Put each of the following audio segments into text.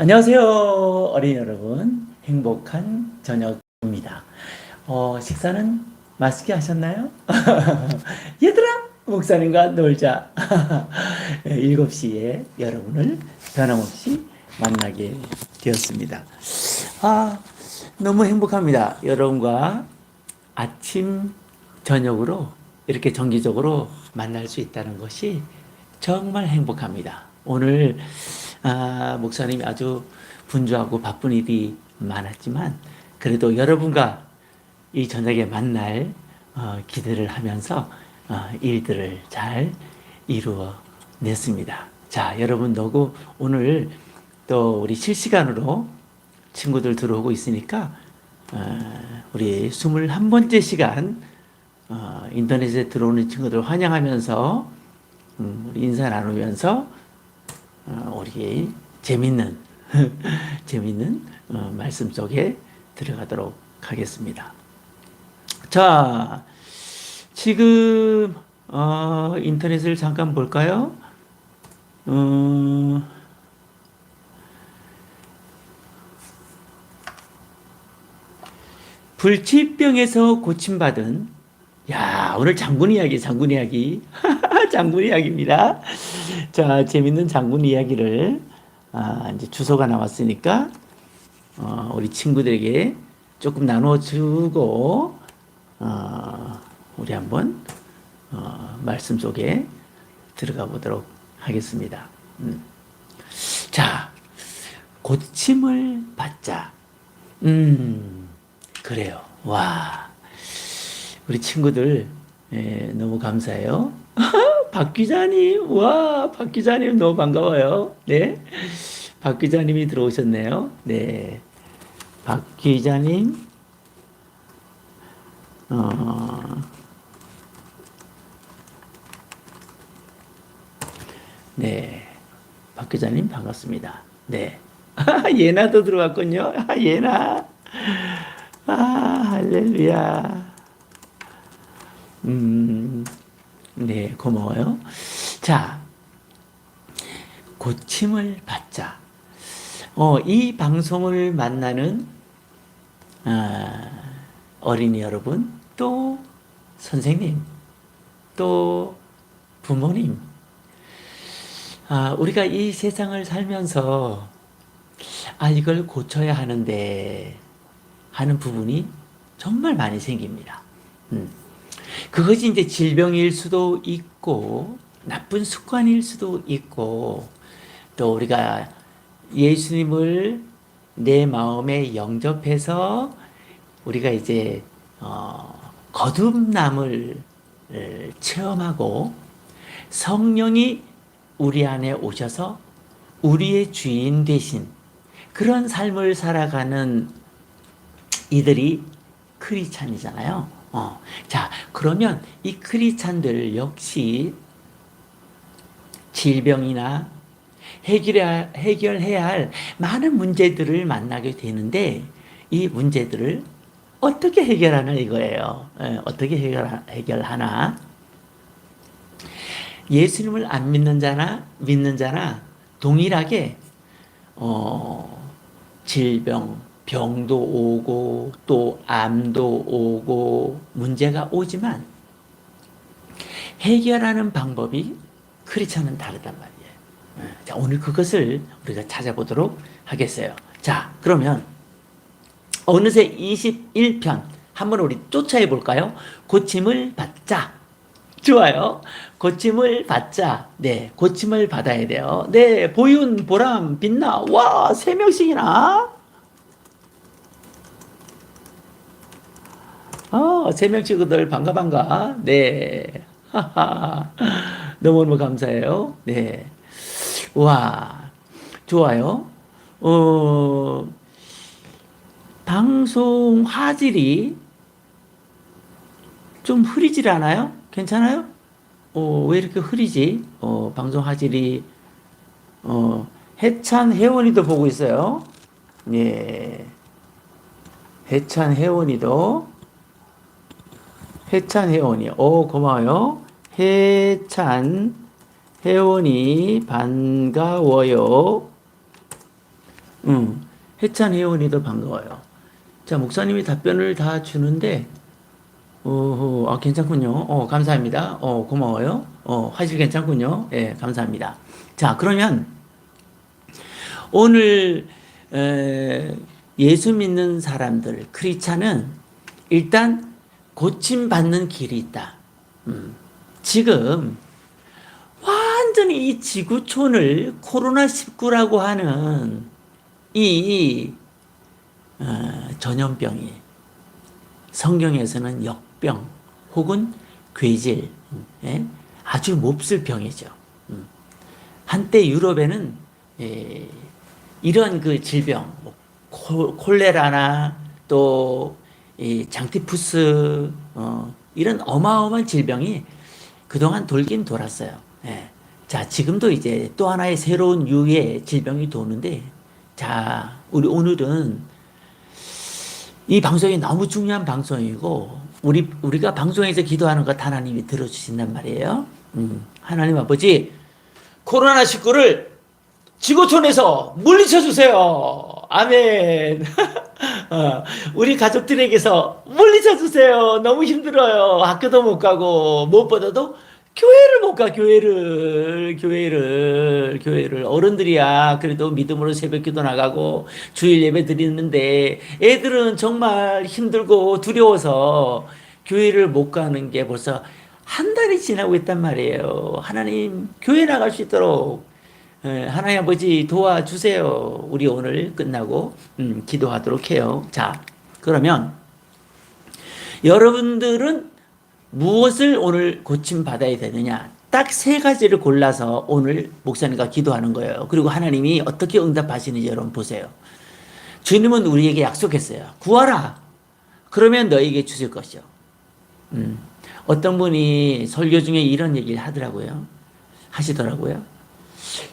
안녕하세요, 어린이 여러분. 행복한 저녁입니다. 어, 식사는 맛있게 하셨나요? 얘들아, 목사님과 놀자. 7시에 여러분을 변함없이 만나게 되었습니다. 아, 너무 행복합니다. 여러분과 아침, 저녁으로 이렇게 정기적으로 만날 수 있다는 것이 정말 행복합니다. 오늘 아, 목사님이 아주 분주하고 바쁜 일이 많았지만 그래도 여러분과 이 저녁에 만날 어, 기대를 하면서 어, 일들을 잘 이루어 냈습니다. 자, 여러분 너고 오늘 또 우리 실시간으로 친구들 들어오고 있으니까 어, 우리 21번째 시간 어, 인터넷에 들어오는 친구들 환영하면서 음, 인사 나누면서 어, 우리 재밌는 재밌는 어, 말씀 속에 들어가도록 하겠습니다. 자, 지금 어, 인터넷을 잠깐 볼까요? 어, 불치병에서 고침받은 야 오늘 장군 이야기 장군 이야기 장군 이야기입니다. 자 재밌는 장군 이야기를 아, 이제 주소가 나왔으니까 어, 우리 친구들에게 조금 나눠주고 어, 우리 한번 어, 말씀 속에 들어가 보도록 하겠습니다. 음. 자 고침을 받자. 음 그래요. 와 우리 친구들 예, 너무 감사해요. 박 기자님, 와, 박 기자님 너무 반가워요. 네. 박 기자님이 들어오셨네요. 네. 박 기자님, 어, 네. 박 기자님 반갑습니다. 네. 예나도 들어왔군요. 아, 예나. 아, 할렐루야. 음, 네, 고마워요. 자, 고침을 받자. 어, 이 방송을 만나는 아, 어린이 여러분, 또 선생님, 또 부모님, 아, 우리가 이 세상을 살면서 아, 이걸 고쳐야 하는데 하는 부분이 정말 많이 생깁니다. 음. 그것이 이제 질병일 수도 있고 나쁜 습관일 수도 있고 또 우리가 예수님을 내 마음에 영접해서 우리가 이제 어, 거듭남을 체험하고 성령이 우리 안에 오셔서 우리의 주인 되신 그런 삶을 살아가는 이들이 크리찬이잖아요. 어. 자, 그러면 이 크리찬들 역시 질병이나 해결해야, 할 많은 문제들을 만나게 되는데 이 문제들을 어떻게 해결하나 이거예요. 예, 어떻게 해결, 해결하나? 예수님을 안 믿는 자나 믿는 자나 동일하게 어, 질병, 병도 오고 또 암도 오고 문제가 오지만 해결하는 방법이 크리스천은 다르단 말이에요. 네. 자, 오늘 그것을 우리가 찾아보도록 하겠어요. 자, 그러면 어느새 21편 한번 우리 쫓아해 볼까요? 고침을 받자. 좋아요. 고침을 받자. 네, 고침을 받아야 돼요. 네, 보윤, 보람, 빛나. 와, 세 명씩이나. 어, 세명 친구들 반가 반가. 네. 너무너무 감사해요. 네. 와. 좋아요. 어, 방송 화질이 좀 흐리질 않아요? 괜찮아요? 어, 왜 이렇게 흐리지? 어, 방송 화질이, 어, 해찬 혜원이도 보고 있어요. 예. 해찬 혜원이도 해찬 회원이 오 고마워요. 해찬 회원이 반가워요. 응. 해찬 회원이도 반가워요. 자, 목사님이 답변을 다 주는데, 어, 아, 괜찮군요. 어, 감사합니다. 어, 고마워요. 어, 화질 괜찮군요. 예, 감사합니다. 자, 그러면 오늘 에, 예수 믿는 사람들, 크리스찬은 일단 고침받는 길이 있다. 음, 지금 완전히 이 지구촌을 코로나19라고 하는 이 어, 전염병이 성경에서는 역병 혹은 괴질 예? 아주 몹쓸 병이죠. 음. 한때 유럽에는 예, 이런 그 질병 뭐 콜- 콜레라나 또 이 장티푸스 어, 이런 어마어마한 질병이 그동안 돌긴 돌았어요. 예. 자, 지금도 이제 또 하나의 새로운 유의 질병이 도는데, 자, 우리 오늘은 이 방송이 너무 중요한 방송이고, 우리, 우리가 방송에서 기도하는 것 하나님이 들어주신단 말이에요. 음, 하나님 아버지, 코로나 19를 지구촌에서 물리쳐 주세요. 아멘. 어, 우리 가족들에게서 물리쳐 주세요. 너무 힘들어요. 학교도 못 가고 무엇보다도 교회를 못 가. 교회를 교회를 교회를 어른들이야. 그래도 믿음으로 새벽기도 나가고 주일 예배 드리는데 애들은 정말 힘들고 두려워서 교회를 못 가는 게 벌써 한 달이 지나고 있단 말이에요. 하나님 교회 나갈 수 있도록 예, 하나님 아버지 도와주세요. 우리 오늘 끝나고 음, 기도하도록 해요. 자, 그러면 여러분들은 무엇을 오늘 고침 받아야 되느냐? 딱 세 가지를 골라서 오늘 목사님과 기도하는 거예요. 그리고 하나님이 어떻게 응답하시는지 여러분 보세요. 주님은 우리에게 약속했어요. 구하라. 그러면 너에게 주실 것이요. 음, 어떤 분이 설교 중에 이런 얘기를 하더라고요. 하시더라고요.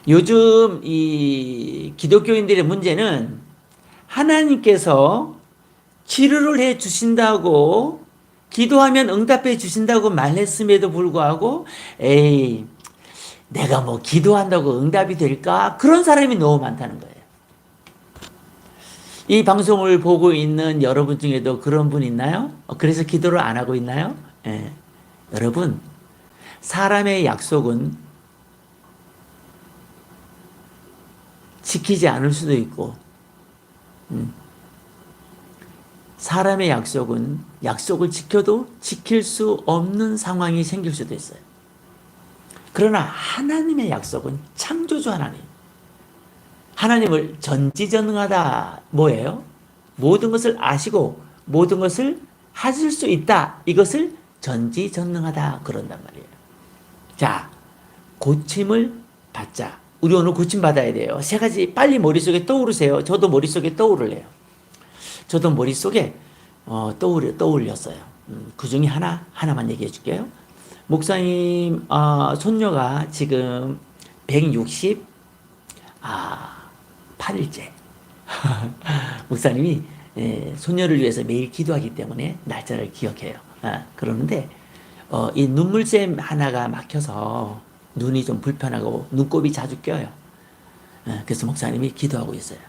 요즘 이 기독교인들의 문제는 하나님께서 치료를 해 주신다고 기도하면 응답해 주신다고 말했음에도 불구하고 에이 내가 뭐 기도한다고 응답이 될까 그런 사람이 너무 많다는 거예요. 이 방송을 보고 있는 여러분 중에도 그런 분 있나요? 어, 그래서 기도를 안 하고 있나요? 예. 여러분 사람의 약속은 지키지 않을 수도 있고, 음. 사람의 약속은 약속을 지켜도 지킬 수 없는 상황이 생길 수도 있어요. 그러나 하나님의 약속은 창조주 하나님. 하나님을 전지전능하다 뭐예요? 모든 것을 아시고 모든 것을 하실 수 있다. 이것을 전지전능하다 그런단 말이에요. 자, 고침을 받자. 우리 오늘 고침 받아야 돼요. 세 가지 빨리 머릿속에 떠오르세요. 저도 머릿속에 떠오르래요. 저도 머릿속에 어, 떠오르, 떠올렸어요. 음, 그 중에 하나, 하나만 얘기해 줄게요. 목사님, 어, 손녀가 지금 160, 아, 8일째. 목사님이 예, 손녀를 위해서 매일 기도하기 때문에 날짜를 기억해요. 아, 그러는데, 어, 이 눈물샘 하나가 막혀서 눈이 좀 불편하고 눈곱이 자주 껴요. 예, 그래서 목사님이 기도하고 있어요.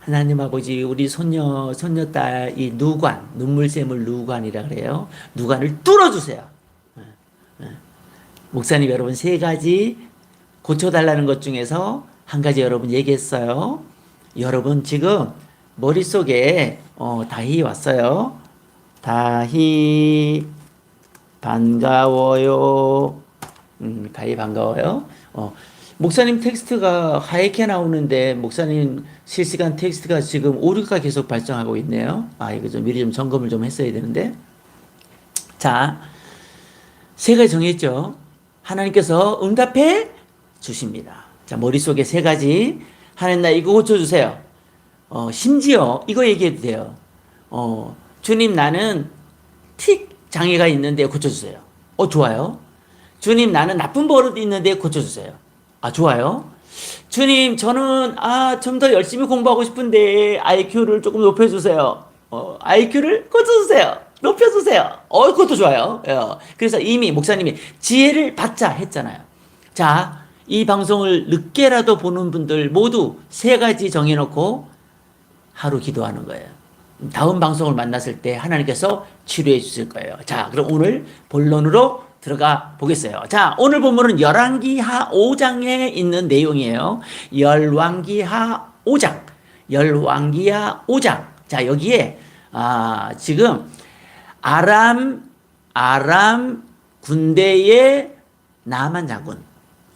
하나님 아버지 우리 손녀 손녀딸 이 누관 눈물샘을 누관이라 그래요. 누관을 뚫어주세요. 예, 예. 목사님 여러분 세 가지 고쳐달라는 것 중에서 한 가지 여러분 얘기했어요. 여러분 지금 머릿속에 어, 다희 왔어요. 다희 반가워요. 음, 다희 반가워요. 어, 목사님 텍스트가 하얗게 나오는데 목사님 실시간 텍스트가 지금 오류가 계속 발생하고 있네요. 아 이거 좀 미리 좀 점검을 좀 했어야 되는데. 자, 세 가지 정했죠. 하나님께서 응답해 주십니다. 자, 머릿속에 세 가지. 하나님 나 이거 고쳐주세요. 어, 심지어 이거 얘기해도 돼요. 어, 주님 나는 틱 장애가 있는데 고쳐주세요. 어, 좋아요. 주님 나는 나쁜 버릇이 있는데 고쳐주세요. 아, 좋아요. 주님, 저는, 아, 좀 더 열심히 공부하고 싶은데, IQ를 조금 높여주세요. 어, IQ를 고쳐주세요. 높여주세요. 어, 그것도 좋아요. 어, 그래서 이미 목사님이 지혜를 받자 했잖아요. 자, 이 방송을 늦게라도 보는 분들 모두 세 가지 정해놓고 하루 기도하는 거예요. 다음 방송을 만났을 때 하나님께서 치료해 주실 거예요. 자, 그럼 오늘 본론으로 들어가 보겠어요. 자, 오늘 본문은 열왕기하 5장에 있는 내용이에요. 열왕기하 5장. 열왕기하 5장. 자, 여기에 아, 지금 아람 아람 군대의 나만 장군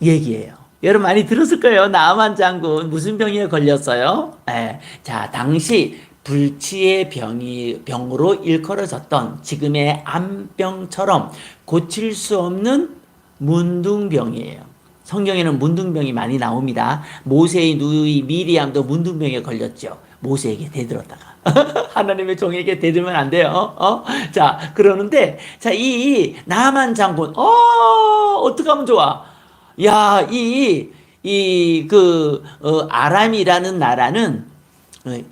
얘기예요. 여러분 많이 들었을 거예요. 나만 장군 무슨 병에 걸렸어요? 예. 자, 당시 불치의 병이 병으로 일컬어졌던 지금의 암병처럼 고칠 수 없는 문둥병이에요. 성경에는 문둥병이 많이 나옵니다. 모세의 누이 미리암도 문둥병에 걸렸죠. 모세에게 대들었다가 하나님의 종에게 대들면 안 돼요. 어? 자, 그러는데 자, 이 나만 장군 어, 어떻게 하면 좋아? 야, 이이그 어, 아람이라는 나라는 어,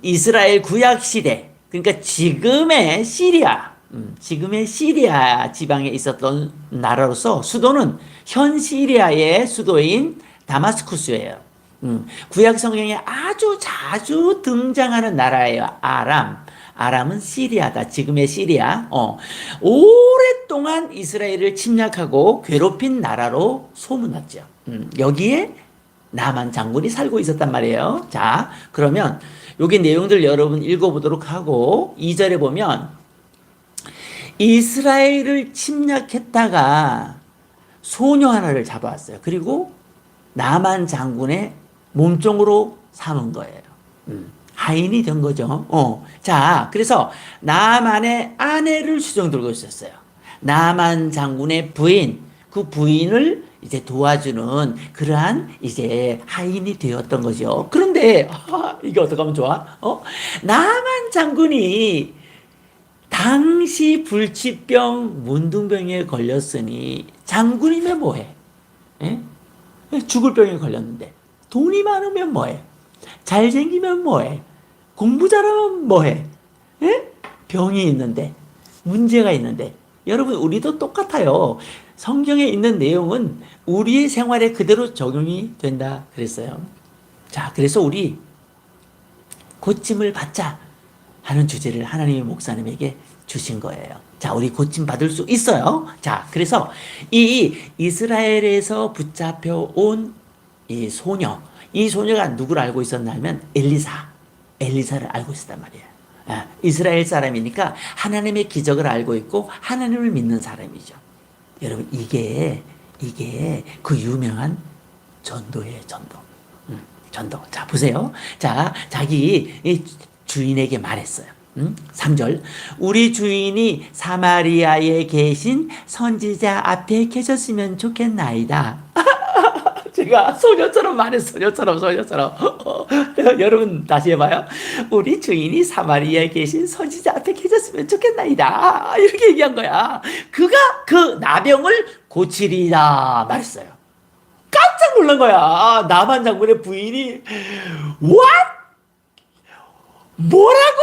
이스라엘 구약 시대 그러니까 지금의 시리아 음, 지금의 시리아 지방에 있었던 나라로서 수도는 현 시리아의 수도인 다마스쿠스예요. 음, 구약 성경에 아주 자주 등장하는 나라예요. 아람. 아람은 시리아다. 지금의 시리아. 어. 오랫동안 이스라엘을 침략하고 괴롭힌 나라로 소문났죠. 음, 여기에 나만 장군이 살고 있었단 말이에요. 자, 그러면 여기 내용들 여러분 읽어보도록 하고 2절에 보면 이스라엘을 침략했다가 소녀 하나를 잡아왔어요. 그리고 나만 장군의 몸종으로 삼은 거예요. 음, 하인이 된 거죠. 어. 자, 그래서 나만의 아내를 수정 들고 있었어요. 나만 장군의 부인, 그 부인을 이제 도와주는 그러한 이제 하인이 되었던 거죠. 그런데 아, 이게 어떻게 하면 좋아? 어? 나만 장군이 당시 불치병 문둥병에 걸렸으니 장군이면 뭐해? 예? 죽을 병에 걸렸는데 돈이 많으면 뭐해? 잘생기면 뭐해? 공부 잘하면 뭐해? 예? 병이 있는데 문제가 있는데 여러분 우리도 똑같아요. 성경에 있는 내용은 우리의 생활에 그대로 적용이 된다 그랬어요. 자, 그래서 우리 고침을 받자 하는 주제를 하나님의 목사님에게 주신 거예요. 자, 우리 고침 받을 수 있어요. 자, 그래서 이 이스라엘에서 붙잡혀 온 이 소녀, 이 소녀가 누구를 알고 있었냐면 엘리사, 엘리사를 알고 있었단 말이에요. 아, 이스라엘 사람이니까 하나님의 기적을 알고 있고 하나님을 믿는 사람이죠. 여러분 이게 이게 그 유명한 전도예요, 전도. 음, 전도. 자, 보세요. 자, 자기 이 주인에게 말했어요. 음? 3절. 우리 주인이 사마리아에 계신 선지자 앞에 계셨으면 좋겠나이다. 제가 소녀처럼 말했어, 소녀처럼, 소녀처럼. 여러분, 다시 해봐요. 우리 주인이 사마리아에 계신 선지자 앞에 계셨으면 좋겠나이다. 이렇게 얘기한 거야. 그가 그 나병을 고치리라 말했어요. 깜짝 놀란 거야. 나만 장군의 부인이, what? 뭐라고?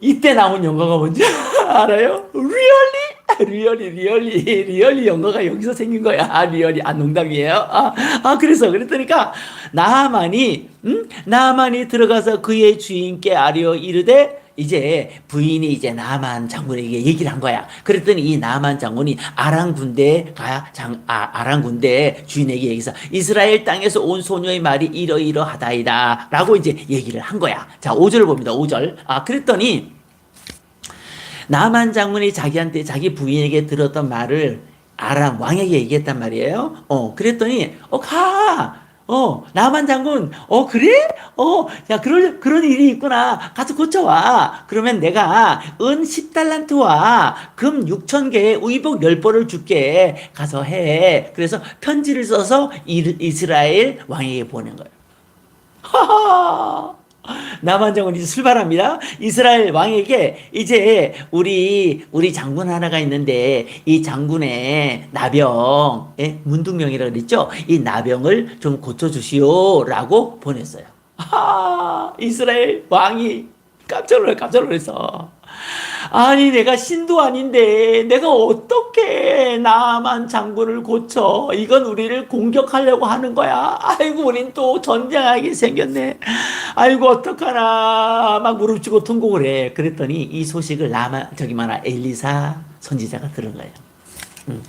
이때 나온 영화가 뭔지 알아요? 리얼 리? 리얼리, 리얼리, 리얼리 영어가 여기서 생긴 거야. 아, 리얼리. 아, 농담이에요. 아, 아, 그래서, 그랬더니까, 나만이, 음? 나만이 들어가서 그의 주인께 아뢰어 이르되, 이제 부인이 이제 나만 장군에게 얘기를 한 거야. 그랬더니 이 나만 장군이 아랑 군대가 장, 아, 아랑 군대 주인에게 얘기해서 이스라엘 땅에서 온 소녀의 말이 이러이러하다이다. 라고 이제 얘기를 한 거야. 자, 5절 봅니다. 5절. 아, 그랬더니 나만 장군이 자기한테 자기 부인에게 들었던 말을 아람 왕에게 얘기했단 말이에요. 어, 그랬더니 어 가. 어, 나만 장군, 어, 그래? 어, 야, 그럴, 그런 일이 있구나. 가서 고쳐와. 그러면 내가 은 10달란트와 금 6천 개의 의복 10벌을 줄게. 가서 해. 그래서 편지를 써서 이- 이스라엘 왕에게 보낸 거예요. 하하! 남한 장군 이제 출발합니다. 이스라엘 왕에게 이제 우리 우리 장군 하나가 있는데 이 장군의 나병, 예? 문둥병이라 그랬죠. 이 나병을 좀 고쳐 주시오라고 보냈어요. 아, 이스라엘 왕이 깜짝 놀라 깜짝 놀랐어. 아니 내가 신도 아닌데 내가 어떻게 나만 장군을 고쳐 이건 우리를 공격하려고 하는 거야? 아이고 우린 또 전쟁하게 생겼네. 아이고 어떡하나. 막 무릎치고 통곡을 해. 그랬더니 이 소식을 나만 저기 많아 엘리사 선지자가 들은 거예요. 음.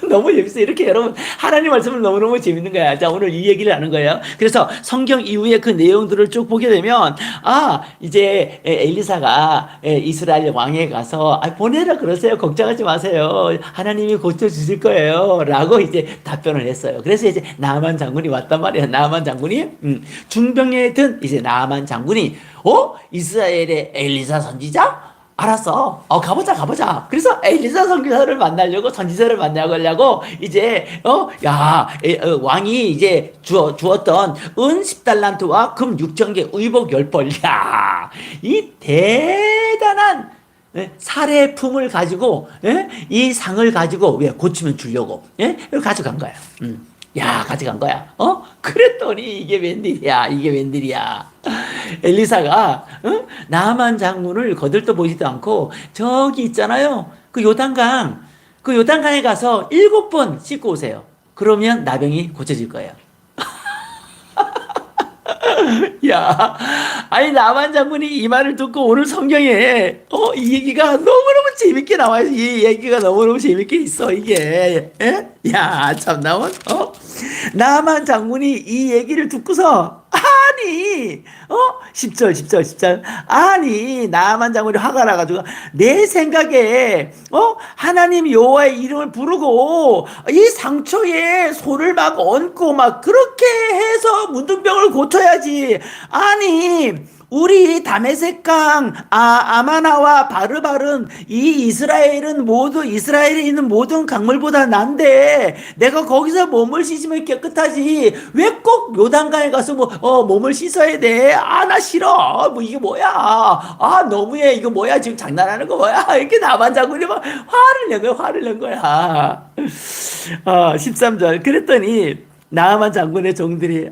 너무 재밌어. 이렇게 여러분, 하나님 말씀을 너무너무 재밌는 거야. 자, 오늘 이 얘기를 하는 거예요. 그래서 성경 이후에 그 내용들을 쭉 보게 되면, 아, 이제 엘리사가 이스라엘 왕에 가서, 아, 보내라 그러세요. 걱정하지 마세요. 하나님이 고쳐 주실 거예요. 라고 이제 답변을 했어요. 그래서 이제 나만 장군이 왔단 말이야. 나만 장군이, 음, 중병에 든 이제 나만 장군이, 어? 이스라엘의 엘리사 선지자? 알았어. 어, 가보자, 가보자. 그래서 엘리사 선지자를 만나려고, 선지자를 만나려고, 이제, 어, 야, 에, 어, 왕이 이제 주어, 주었던 은 10달란트와 금 6천개, 의복 10벌. 야, 이 대단한, 예, 사례품을 가지고, 예? 이 상을 가지고, 왜, 고치면 주려고, 예? 가져간 거야. 음. 야, 가져간 거야. 어? 그랬더니 이게 웬일이야. 이게 웬일이야. 엘리사가 어? 나만 장군을 거들떠 보지도 않고 저기 있잖아요. 그 요단강. 그 요단강에 가서 일곱 번 씻고 오세요. 그러면 나병이 고쳐질 거예요. 야, 아니 나만 장군이 이 말을 듣고 오늘 성경에 어, 이 얘기가 너무너무 재밌게 나와 있어. 이 얘기가 너무너무 재밌게 있어. 이게. 에? 야, 참 나온 어? 나만 장군이 이 얘기를 듣고서 아니, 어? 10절, 10절, 10절. 아니, 나만 장군이 화가 나가지고, 내 생각에, 어? 하나님 여호와의 이름을 부르고, 이 상처에 손을 막 얹고, 막 그렇게 해서 문둥병을 고쳐야지. 아니, 우리 다메섹강 아, 아마나와 바르바른 이 이스라엘은 모두 이스라엘에 있는 모든 강물보다 난데 내가 거기서 몸을 씻으면 깨끗하지. 왜 꼭 요단강에 가서 뭐 어, 몸을 씻어야 돼? 아 나 싫어. 뭐 이게 뭐야? 아 너무해. 이거 뭐야? 지금 장난하는 거 뭐야? 이렇게 나만 장군이 막 화를 낸 거야 화를 낸 거야. 아 13절. 그랬더니 나만 장군의 종들이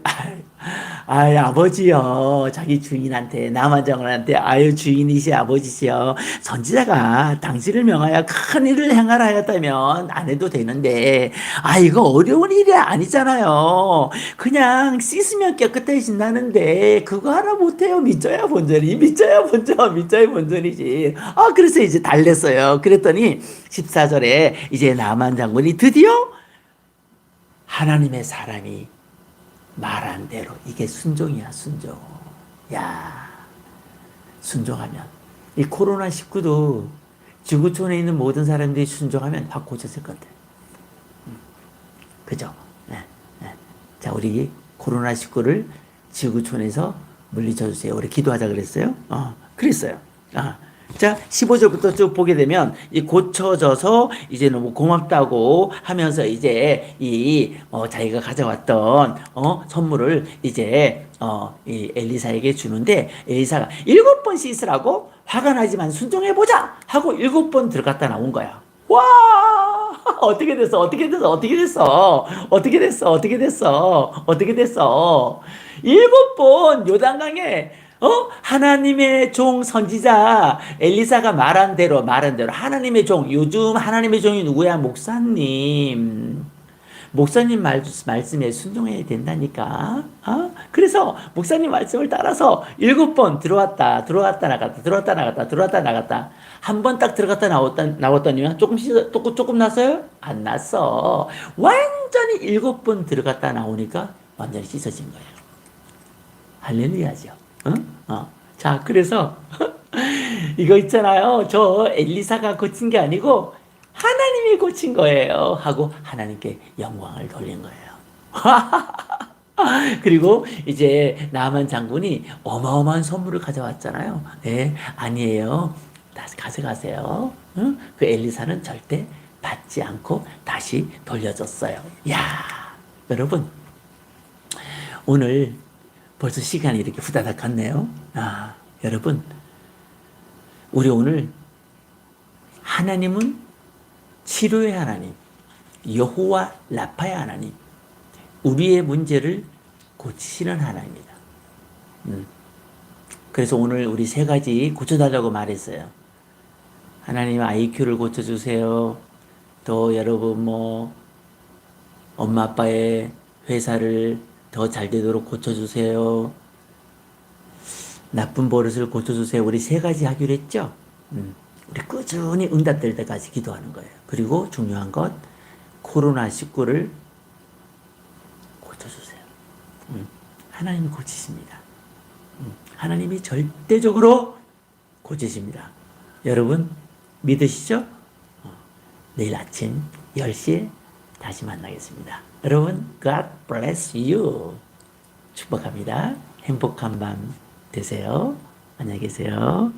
아이 아버지요. 자기 주인한테 남한 장군한테 아유 주인이시 아버지시여. 선지자가 당신을 명하여 큰 일을 행하라 하였다면 안 해도 되는데. 아 이거 어려운 일이 아니잖아요. 그냥 씻으면 깨끗해진다는데 그거 하나 못해요. 믿져야 본전이 믿져야 본전 믿져야 본전이지. 아 그래서 이제 달랬어요. 그랬더니 14절에 이제 남한 장군이 드디어 하나님의 사람이 말한 대로 이게 순종이야 순종. 야 순종하면 이 코로나 19도 지구촌에 있는 모든 사람들이 순종하면 확 고쳤을 건데. 음, 그죠? 네, 네. 자 우리 코로나 19를 지구촌에서 물리쳐 주세요. 우리 기도하자 그랬어요. 어, 그랬어요. 아. 자, 15절부터 쭉 보게 되면 이 고쳐져서 이제 너무 고맙다고 하면서 이제 이 어, 자기가 가져왔던 어, 선물을 이제 어, 이 엘리사에게 주는데 엘리사가 일곱 번 씻으라고 화가 나지만 순종해 보자 하고 일곱 번 들어갔다 나온 거야. 와! 어떻게 됐어? 어떻게 됐어? 어떻게 됐어? 어떻게 됐어? 어떻게 됐어? 어떻게 됐어? 일곱 번 요단강에 어? 하나님의 종 선지자 엘리사가 말한 대로 말한 대로. 하나님의 종 요즘 하나님의 종이 누구야? 목사님. 목사님 말, 말씀에 순종해야 된다니까. 어? 그래서 목사님 말씀을 따라서 일곱 번 들어왔다 들어왔다 나갔다 들어왔다 나갔다 들어왔다 나갔다. 한 번 딱 들어갔다 나왔다 나왔더니면 조금씩 조금 조금 났어요? 안 났어. 완전히 일곱 번 들어갔다 나오니까 완전히 씻어진 거예요 할렐루야죠 어? 어. 자, 그래서 이거 있잖아요. 저 엘리사가 고친 게 아니고 하나님이 고친 거예요. 하고 하나님께 영광을 돌린 거예요. 그리고 이제 나만 장군이 어마어마한 선물을 가져왔잖아요. 네, 아니에요. 다시 가져가세요. 응? 그 엘리사는 절대 받지 않고 다시 돌려줬어요. 야, 여러분 오늘 벌써 시간이 이렇게 후다닥 갔네요. 아, 여러분, 우리 오늘 하나님은 치료의 하나님, 여호와 라파의 하나님, 우리의 문제를 고치시는 하나님입니다. 음. 그래서 오늘 우리 세 가지 고쳐달라고 말했어요. 하나님 IQ를 고쳐주세요. 또 여러분 뭐 엄마 아빠의 회사를 더 잘 되도록 고쳐주세요. 나쁜 버릇을 고쳐주세요. 우리 세 가지 하기로 했죠? 음, 우리 꾸준히 응답될 때까지 기도하는 거예요. 그리고 중요한 것, 코로나19를 고쳐주세요. 음, 하나님이 고치십니다. 음, 하나님이 절대적으로 고치십니다. 여러분, 믿으시죠? 어, 내일 아침 10시에 다시 만나겠습니다. 여러분, God bless you. 축복합니다. 행복한 밤 되세요. 안녕히 계세요.